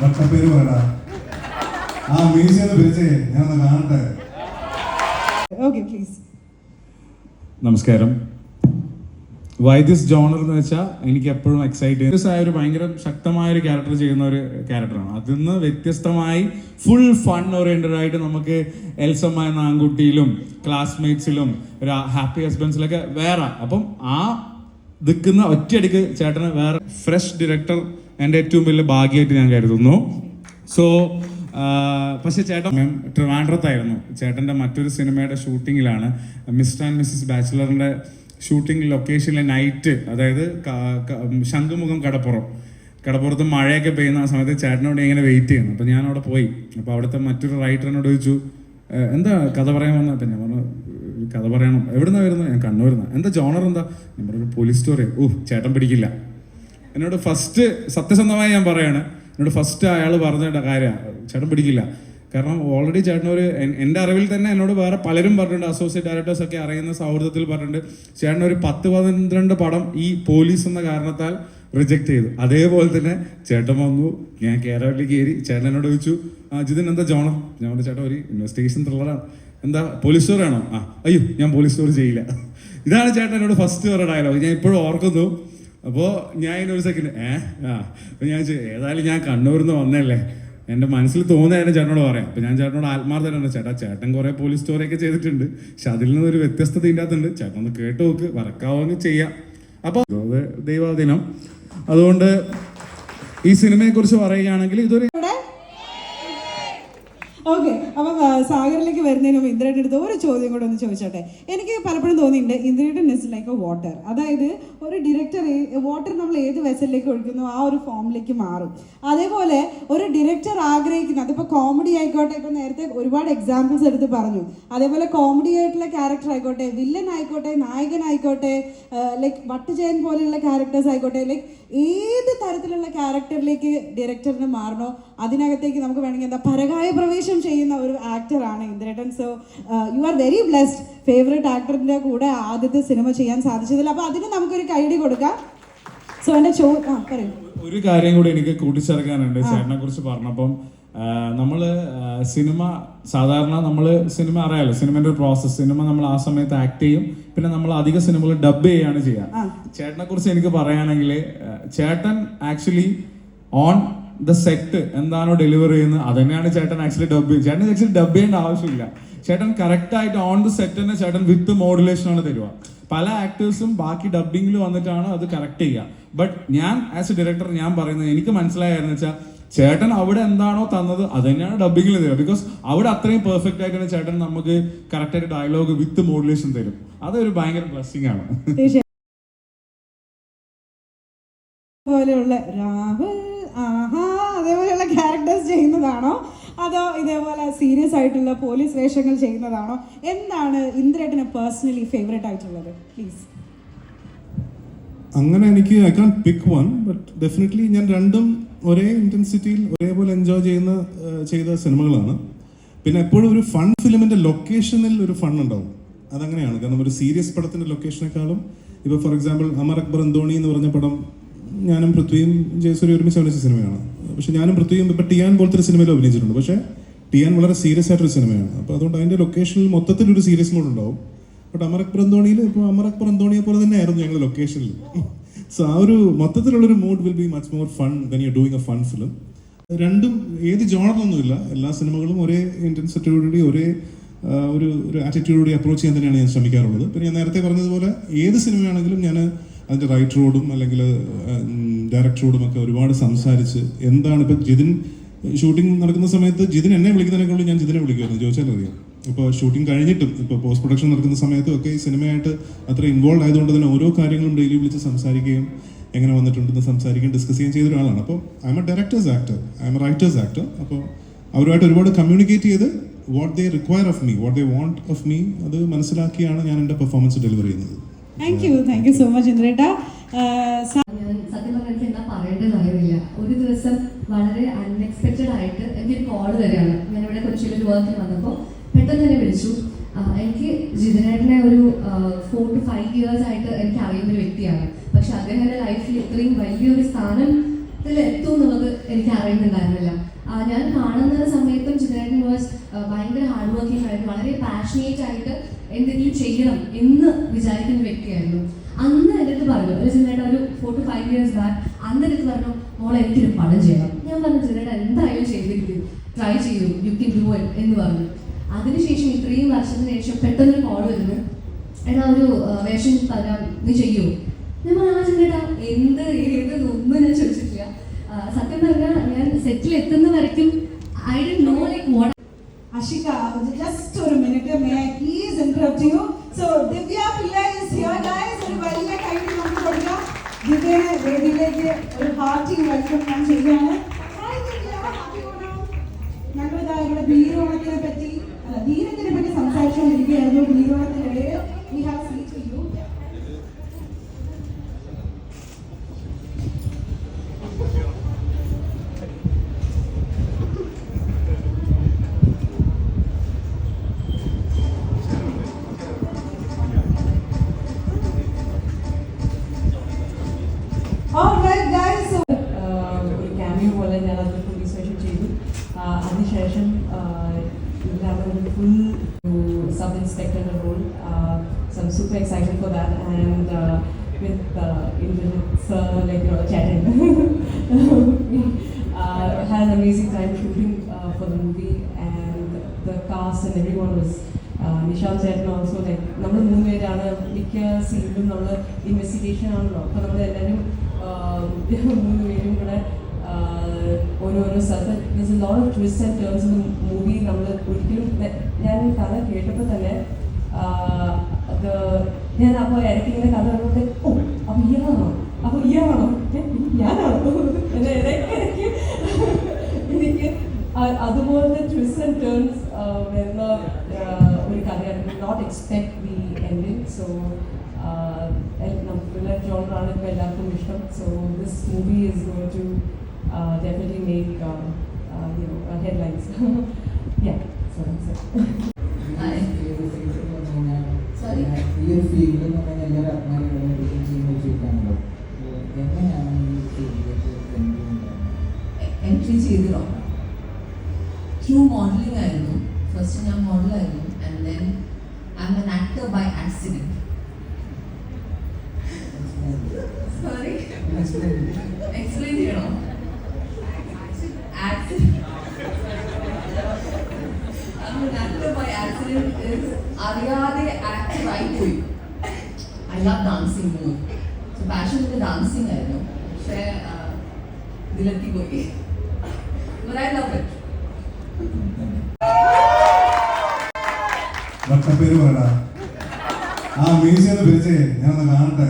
വട്ടപ്പേര് പറയടാ. ആ മ്യൂസിയം പിരിച്ചേ ഞാനൊന്ന് കാണട്ടെ. ഓക്കെ പ്ലീസ് നമസ്കാരം. വൈദ്യസ് ജോണർ എന്ന് വെച്ചാൽ എനിക്ക് എപ്പോഴും എക്സൈറ്റ് ആയ ഒരു ഭയങ്കര ശക്തമായ ഒരു ക്യാരക്ടർ ചെയ്യുന്ന ഒരു ക്യാരക്ടറാണ് അതിൽ നിന്ന് വ്യത്യസ്തമായി ഫുൾ ഫൺ ഓറിയന്റഡ് ആയിട്ട് നമുക്ക് എൽസമ്മ എന്ന ആൺകുട്ടിയിലും ക്ലാസ്മേറ്റ്സിലും ഒരു ഹാപ്പി ഹസ്ബൻഡ്സിലൊക്കെ വേറെ. അപ്പം ആ ദിക്കുന്ന ഒറ്റയടിക്ക് ചേട്ടന് വേറെ ഫ്രഷ് ഡയറക്ടർ എന്റെ ഏറ്റവും വലിയ ഭാഗ്യമായിട്ട് ഞാൻ കരുതുന്നു. സോ പക്ഷേ ചേട്ടൻ ട്രിവാൻഡ്രത്തായിരുന്നു. ചേട്ടന്റെ മറ്റൊരു സിനിമയുടെ ഷൂട്ടിങ്ങിലാണ് മിസ്റ്റർ ആൻഡ് മിസ്സിസ് ബാച്ചിലറിന്റെ ഷൂട്ടിംഗ് ലൊക്കേഷനിലെ നൈറ്റ് അതായത് ശംഖുമുഖം കടപ്പുറം. കടപ്പുറത്ത് മഴയൊക്കെ പെയ്യുന്ന ആ സമയത്ത് ചേട്ടനോട് ഇങ്ങനെ വെയിറ്റ് ചെയ്യുന്നു. അപ്പോൾ ഞാൻ അവിടെ പോയി. അപ്പോൾ അവിടുത്തെ മറ്റൊരു റൈറ്ററിനോട് ചോദിച്ചു എന്താ കഥ പറയാൻ വന്ന? അപ്പം ഞാൻ പറഞ്ഞു കഥ പറയണം. എവിടുന്നാ വരുന്നത് ഞാൻ കണ്ണൂരുന്ന. എന്താ ജോണർ എന്താ? ഞാൻ പറഞ്ഞു പോലീസ് സ്റ്റോറി ഓ ചേട്ടൻ പിടിക്കില്ല. എന്നോട് ഫസ്റ്റ് സത്യസന്ധമായി ഞാൻ പറയാണ്. എന്നോട് ഫസ്റ്റ് അയാൾ പറഞ്ഞ കാര്യമാണ് ചേട്ടൻ പിടിക്കില്ല. കാരണം ഓൾറെഡി ചേട്ടൻ ഒരു എന്റെ അറിവിൽ തന്നെ എന്നോട് വേറെ പലരും പറഞ്ഞിട്ടുണ്ട് അസോസിയേറ്റ് ഡയറക്ടേഴ്സ് ഒക്കെ അറിയുന്ന സൗഹൃദത്തിൽ പറഞ്ഞിട്ടുണ്ട്. ചേട്ടൻ ഒരു പത്ത് പന്ത്രണ്ട് പടം ഈ പോലീസ് എന്ന കാരണത്താൽ റിജക്ട് ചെയ്തു. അതേപോലെ തന്നെ ചേട്ടൻ വന്നു ഞാൻ കേരളത്തിൽ കയറി ചേട്ടൻ എന്നോട് ചോദിച്ചു ജിതിൻ എന്താ ജോണം? ഞാൻ പറഞ്ഞു ചേട്ടൻ ഒരു ഇൻവെസ്റ്റിഗേഷൻ ത്രില്ലറാണ് എന്താ പോലീസ് സ്റ്റോറി ആണോ? ആ. അയ്യോ ഞാൻ പോലീസ് സ്റ്റോറി ചെയ്യില്ല. ഇതാണ് ചേട്ടൻ എന്നോട് ഫസ്റ്റ് പറഞ്ഞ ഡയലോഗ് ഞാൻ ഇപ്പോഴും ഓർക്കുന്നു അപ്പോൾ ഞാൻ ഒരു സെക്കൻഡ് ഏ? ആ അപ്പോൾ ഞാൻ ഏതായാലും ഞാൻ കണ്ണൂരിൽ നിന്ന് വന്നല്ലേ എന്റെ മനസ്സിൽ തോന്നിയാലും ചേട്ടനോട് പറയാം അപ്പം ഞാൻ ചേട്ടനോട് ആത്മാർത്ഥമാണ് ചേട്ടാ ചേട്ടൻ കുറേ പോലീസ് സ്റ്റോറിയൊക്കെ ചെയ്തിട്ടുണ്ട്. പക്ഷെ അതിൽ നിന്നൊരു വ്യത്യസ്തത ഇതിന്റെ അകത്തുണ്ട്. ചേട്ടൻ ഒന്ന് കേട്ട് നോക്ക് വറക്കാവുന്ന ചെയ്യാം. അപ്പോൾ അത് ദൈവാധീനം. അതുകൊണ്ട് ഈ സിനിമയെക്കുറിച്ച് പറയുകയാണെങ്കിൽ ഇതൊരു ഓക്കെ അപ്പം സാഗറിലേക്ക് വരുന്നതിന് മുമ്പ് ഇന്ദ്രയുടെ അടുത്ത് ഒരു ചോദ്യം കൂടെ ഒന്ന് ചോദിച്ചോട്ടെ? എനിക്ക് പലപ്പോഴും തോന്നിയിട്ടുണ്ട് ഇന്ദ്രയുടെ നെസ് ലൈക്ക് വാട്ടർ അതായത് ഒരു ഡിറക്ടർ വാട്ടർ നമ്മൾ ഏത് വെസലിലേക്ക് ഒഴിക്കുന്നു ആ ഒരു ഫോമിലേക്ക് മാറും. അതേപോലെ ഒരു ഡിറക്ടർ ആഗ്രഹിക്കുന്ന അതിപ്പോൾ കോമഡി ആയിക്കോട്ടെ ഇപ്പം നേരത്തെ ഒരുപാട് എക്സാമ്പിൾസ് എടുത്ത് പറഞ്ഞു. അതേപോലെ കോമഡി ആയിട്ടുള്ള ക്യാരക്ടർ ആയിക്കോട്ടെ വില്ലൻ ആയിക്കോട്ടെ നായകനായിക്കോട്ടെ ലൈക്ക് വട്ടുചയൻ പോലെയുള്ള ക്യാരക്ടേഴ്സ് ആയിക്കോട്ടെ ലൈക്ക് ഏത് തരത്തിലുള്ള ക്യാരക്ടറിലേക്ക് ഡിറക്ടറിന് മാറണോ അതിനകത്തേക്ക് നമുക്ക് വേണമെങ്കിൽ എന്താ പരകായ പ്രവേശം ചെയ്യുന്ന ഒരു ആക്ടറാണ് ഇന്ദ്രേട്ടൻ. So you are very blessed favourite ആക്ടറിന്റെ കൂടെ ആദ്യത്തെ സിനിമ ചെയ്യാൻ സാധിച്ചതിൽ. അപ്പോൾ അതിന് നമുക്കൊരു കൈഡി കൊടുക്കാം. സോ എന്റെ ചോ ആ പറയൂ. ഒരു കാര്യം കൂടി എനിക്ക് കൂട്ടിച്ചേർക്കാനുണ്ട് ചേട്ടനെ കുറിച്ച് പറഞ്ഞപ്പം. നമ്മൾ നമ്മൾ സിനിമ സാധാരണ നമ്മൾ സിനിമ അറിയാലോ സിനിമന്റെ ഒരു പ്രോസസ് സിനിമ നമ്മൾ ആ സമയത്ത് ആക്ട് ചെയ്യും. പിന്നെ നമ്മൾ അധിക സിനിമകൾ ഡബ് ചെയ്യാണ് ചെയ്യുക. ചേട്ടനെ കുറിച്ച് എനിക്ക് പറയുകയാണെങ്കിൽ ചേട്ടൻ ആക്ച്വലി ഓൺ ദ സെറ്റ് എന്താണോ ഡെലിവർ ചെയ്യുന്നത് അത് തന്നെയാണ് ചേട്ടൻ ആക്ച്വലി ഡബ് ചെയ്യുന്നത്. ചേട്ടൻ ആക്ച്വലി ഡബ് ചെയ്യേണ്ട ആവശ്യമില്ല. ചേട്ടൻ കറക്റ്റ് ആയിട്ട് ഓൺ ദ സെറ്റ് തന്നെ ചേട്ടൻ വിത്ത് മോഡുലേഷൻ ആണ് തരുക. പല ആക്ടേഴ്സും ബാക്കി ഡബിങ്ങിൽ വന്നിട്ടാണ് അത് കറക്റ്റ് ചെയ്യുക. ബട്ട് ഞാൻ ആസ് എ ഡയറക്ടർ ഞാൻ പറയുന്നത് എനിക്ക് മനസ്സിലായെന്ന് വെച്ചാൽ ചേട്ടൻ അവിടെ എന്താണോ തന്നത് അത് തന്നെയാണ് ഡബിങ്ങിൽ തരിക. ബിക്കോസ് അവിടെ അത്രയും പെർഫെക്റ്റ് ആയിട്ടാണ് ചേട്ടൻ നമുക്ക് കറക്റ്റ് ആയിട്ട് ഡയലോഗ് വിത്ത് മോഡുലേഷൻ തരും. അതൊരു ഭയങ്കര ബ്ലസ്സിംഗ് ആണ്. പോലെയുള്ള രാഹുൽ ആഹാ അതേപോലെയുള്ള ക്യാരക്ടേഴ്സ് ചെയ്യുന്നതാണോ? അതോ ഇതേപോലെ സീരിയസ് ആയിട്ടുള്ള പോലീസ് വേഷങ്ങൾ ചെയ്യുന്നതാണോ? എന്താണ് ഇന്ദ്രേട്ടന് പേഴ്സണലി ഫേവറേറ്റ് ആയിട്ടുള്ളത്? പ്ലീസ് അങ്ങനെ എനിക്ക് I can pick one but definitely ഞാൻ രണ്ടും ഒരേ ഇന്റൻസിറ്റിയിൽ ഒരേപോലെ എൻജോയ് ചെയ്യുന്ന ചെയ്ത സിനിമകളാണ്. പിന്നെ എപ്പോഴും ഒരു ഫൺ ഫിലിമിന്റെ ലൊക്കേഷനിൽ ഒരു ഫൺ ഉണ്ടാവും. അതങ്ങനെയാണ്. കാരണം ഒരു സീരിയസ് പടത്തിന്റെ ലൊക്കേഷനേക്കാളും ഇപ്പോൾ ഫോർ എക്സാമ്പിൾ അമർ അക്ബർ അന്തോണി എന്ന് പറഞ്ഞ പടം ഞാനും പൃഥ്വിയും ജയസൂരി ഒരുമിച്ച് അഭിനയിച്ച സിനിമയാണ്. പക്ഷെ ഞാനും പൃഥ്വിയും ഇപ്പം ടിയാൻ പോലത്തെ സിനിമയിൽ അഭിനയിച്ചിട്ടുണ്ട്. പക്ഷേ ടിയാൻ വളരെ സീരിയസ് ആയിട്ടൊരു സിനിമയാണ്. അപ്പോൾ അതുകൊണ്ട് അതിന്റെ ലൊക്കേഷനിൽ മൊത്തത്തിൽ ഒരു സീരിയസ് മോഡ് ഉണ്ടാവും. ബട്ട് അമർ അക്ബർ അന്തോണിയിൽ ഇപ്പോൾ അമർ പോലെ തന്നെയായിരുന്നു ഞങ്ങളുടെ ലൊക്കേഷനിൽ സോ ആ ഒരു മൊത്തത്തിലുള്ളൊരു mood will be much more fun when you doing a fun film രണ്ടും ഏത് ജോണറൊന്നുമില്ല എല്ലാ സിനിമകളും ഒരേ ഇന്റൻസിറ്റിയോടുകൂടി ഒരേ ഒരു ഒരു ആറ്റിറ്റ്യൂഡോടെ അപ്രോച്ച് ചെയ്യാൻ തന്നെയാണ് ഞാൻ ശ്രമിക്കാറുള്ളത്. പിന്നെ ഞാൻ നേരത്തെ പറഞ്ഞതുപോലെ ഏത് സിനിമയാണെങ്കിലും ഞാൻ അതിന്റെ റൈറ്ററോടും അല്ലെങ്കിൽ ഡയറക്ടറോടും ഒക്കെ ഒരുപാട് സംസാരിച്ച് എന്താണ് ഇപ്പം ജിതിൻ ഷൂട്ടിംഗ് നടക്കുന്ന സമയത്ത് ജിതിൻ എന്നെ വിളിക്കുന്നതിനേക്കാളും ഞാൻ ജിതിനെ വിളിക്കുമായിരുന്നു. ചോദിച്ചാൽ അറിയാം. ഇപ്പോൾ ഷൂട്ടിംഗ് കഴിഞ്ഞിട്ടും ഇപ്പോൾ പോസ്റ്റ് പ്രൊഡക്ഷൻ നടക്കുന്ന സമയത്തും ഒക്കെ ഈ സിനിമയായിട്ട് അത്ര ഇൻവോൾവ് ആയതുകൊണ്ട് തന്നെ ഓരോ കാര്യങ്ങളും ഡെയിലി വിളിച്ച് സംസാരിക്കുകയും എങ്ങനെ വന്നിട്ടുണ്ടെന്ന് സംസാരിക്കുകയും ഡിസ്കസ് ചെയ്യുകയും ചെയ്ത ഒരാളാണ് അപ്പോൾ I'm a directors actor I'm a writers actor അപ്പോൾ അവരുമായിട്ട് ഒരുപാട് കമ്മ്യൂണിക്കേറ്റ് ചെയ്ത് what they require of me what they want of me അത് മനസ്സിലാക്കിയാണ് ഞാൻ എന്റെ പെർഫോമൻസ് ഡെലിവർ ചെയ്യുന്നത്. Thank you thank you so much ഇന്ദ്രേട്ട സത്യം പറഞ്ഞാൽ എന്താ പറയേണ്ടത് അറിയില്ല. ഒരു ദിവസം വളരെ അൺഎക്സ്പെക്റ്റഡ് ആയിട്ട് എനിക്കൊരു കോൾ വരികയാണ്. ഞാൻ ഇവിടെ കൊച്ചിയിൽ ഒരു വർക്കിന് വന്നപ്പോൾ പെട്ടെന്ന് തന്നെ വിളിച്ചു. എനിക്ക് ജിതനേട്ടനെ ഒരു ഫോർ ടു ഫൈവ് ഇയേഴ്സ് ആയിട്ട് എനിക്ക് അറിയുന്ന ഒരു വ്യക്തിയാണ്. പക്ഷെ അദ്ദേഹത്തിന്റെ ലൈഫിൽ ഇത്രയും വലിയൊരു സ്ഥാനത്തിൽ എത്തും എന്നുള്ളത് എനിക്ക് അറിയുന്നുണ്ടായിരുന്നില്ല. ഞാൻ കാണുന്ന സമയത്തും ചിത്രേട്ടൻ വാസ് ഭയങ്കര ഹാർഡ് വർക്കിംഗ് ആയിരുന്നു വളരെ പാഷനേറ്റ് ആയിട്ട് എന്തെങ്കിലും ചെയ്യണം എന്ന് വിചാരിക്കുന്ന വ്യക്തിയായിരുന്നു. അന്ന് എന്റെ അടുത്ത് പറഞ്ഞു ഒരു ചിന്തയുടെ ഒരു four to five years back അന്ന് എനിക്ക് പറഞ്ഞു മോളെ എനിക്കൊരു പണം ചെയ്യണം. ഞാൻ പറഞ്ഞു ചിന്തയുടെ എന്തായാലും ചെയ്തിരിക്കും ട്രൈ ചെയ്തു യു കെൻ ഡു ഇറ്റ് എന്ന് പറഞ്ഞു. അതിനുശേഷം ഇത്രയും വർഷത്തിന് ശേഷം പെട്ടെന്ന് കോൾ വരുന്നു എടാ ഒരു വേഷം തരാം. നീ ചെയ്യുമോ ഞാൻ പറഞ്ഞു ആ ചേട്ടാ എന്ത് ഏത് ഒന്നും ഞാൻ ചോദിച്ചിട്ടില്ല. സത്യം പറഞ്ഞാൽ ഞാൻ സെറ്റിൽ എത്തുന്ന വരയ്ക്കും. I do like what Ashika just ഒരു minute may I please interrupt you so Divya Pillai is here guys ഒരു വലിയ കൈ നമുക്ക് കൊടുക്കാം ദിവ്യനെ വേദിയിലേക്ക് ഒരു പാർട്ടി വെൽക്കം ഞാൻ ചെയ്യാണ്. ഞങ്ങളിതാ ഇവിടെ ബീരോണത്തിനെ പറ്റി അല്ല ധീരത്തിനെ പറ്റി സംസാരിച്ചുകൊണ്ടിരിക്കുകയായിരുന്നു ബീരോണത്തിനിടയിൽ വി ഹാവ് സീറ്റ് ക്യാമിയോ പോലെ ഞാൻ അത് റിസർച്ച് ചെയ്തു ആഹ് അതിനുശേഷം ആഹ് ഇതിലാണ് ഒരു full sub ഇൻസ്പെക്ടറുടെ role so I'm super excited for that and with Indrajith sir like you chatting uh, had an amazing time shooting uh, for the movie and the cast and everyone was uh, Nishal ചേട്ടൻ also like നമ്മൾ മൂന്ന് പേരാണ് മിക്ക സീനിലും നമ്മൾ investigation ആണല്ലോ അപ്പോൾ നമ്മൾ എല്ലാവരും മൂന്ന് പേരും കൂടെ ആഹ്, ഓരോരോ സ്ഥലത്ത്. Lot of twist and turns in movie നമ്മൾ ഒരിക്കലും ഞാൻ കഥ കേട്ടപ്പോൾ തന്നെ ആഹ്, അത് ഞാൻ അപ്പോൾ ഇടയ്ക്ക് ഇങ്ങനെ കഥ കണ്ടപ്പോൾ ഓ അപ്പോൾ ഇയാളാണോ അപ്പോൾ ഇയാളാണോ ഏ, ഞാനാണോ? എന്നെ ഇടയ്ക്ക് ഇടയ്ക്ക് എനിക്ക് അ- അതുപോലത്തെ ട്വിസ്റ്റ് ആൻഡ് ടേൺസ് വരുന്ന ആഹ്, ഒരു കഥയാണ്. Not expect the ending so നമുക്കുള്ള ജോണറാണ് ഇപ്പോൾ എല്ലാവർക്കും ഇഷ്ടം. So this movie is going to definitely make you know headlines ya sorry sir Sorry? ഈ ഒരു ഫീൽഡ് എന്ന് പറഞ്ഞാൽ എല്ലാവരും അഭിമാനികളും ചെയ്യുന്ന ഒരു ഫീൽഡാണല്ലോ എങ്ങനെയാണ് ഈ ഫീൽഡിലേക്ക് എൻട്രി ഉണ്ടാകുന്നത് എൻട്രി ചെയ്തോ ത്രൂ മോഡലിംഗ് ആയിരുന്നു. ഫസ്റ്റ് ഞാൻ മോഡലായിരുന്നു and then I'm an actor by accident sorry explain ചെയ്യണോ? അറിയാതെ ആക്ടർ ആയി പോയി I love dancing move so passion dancing ആയിരുന്നു. പക്ഷേ ഇതിലെത്തി പോയി I love it. വട്ടപ്പേര് ആ മീശ ഒന്ന് പിരിച്ചേ ഞാനൊന്ന് കാണട്ടെ.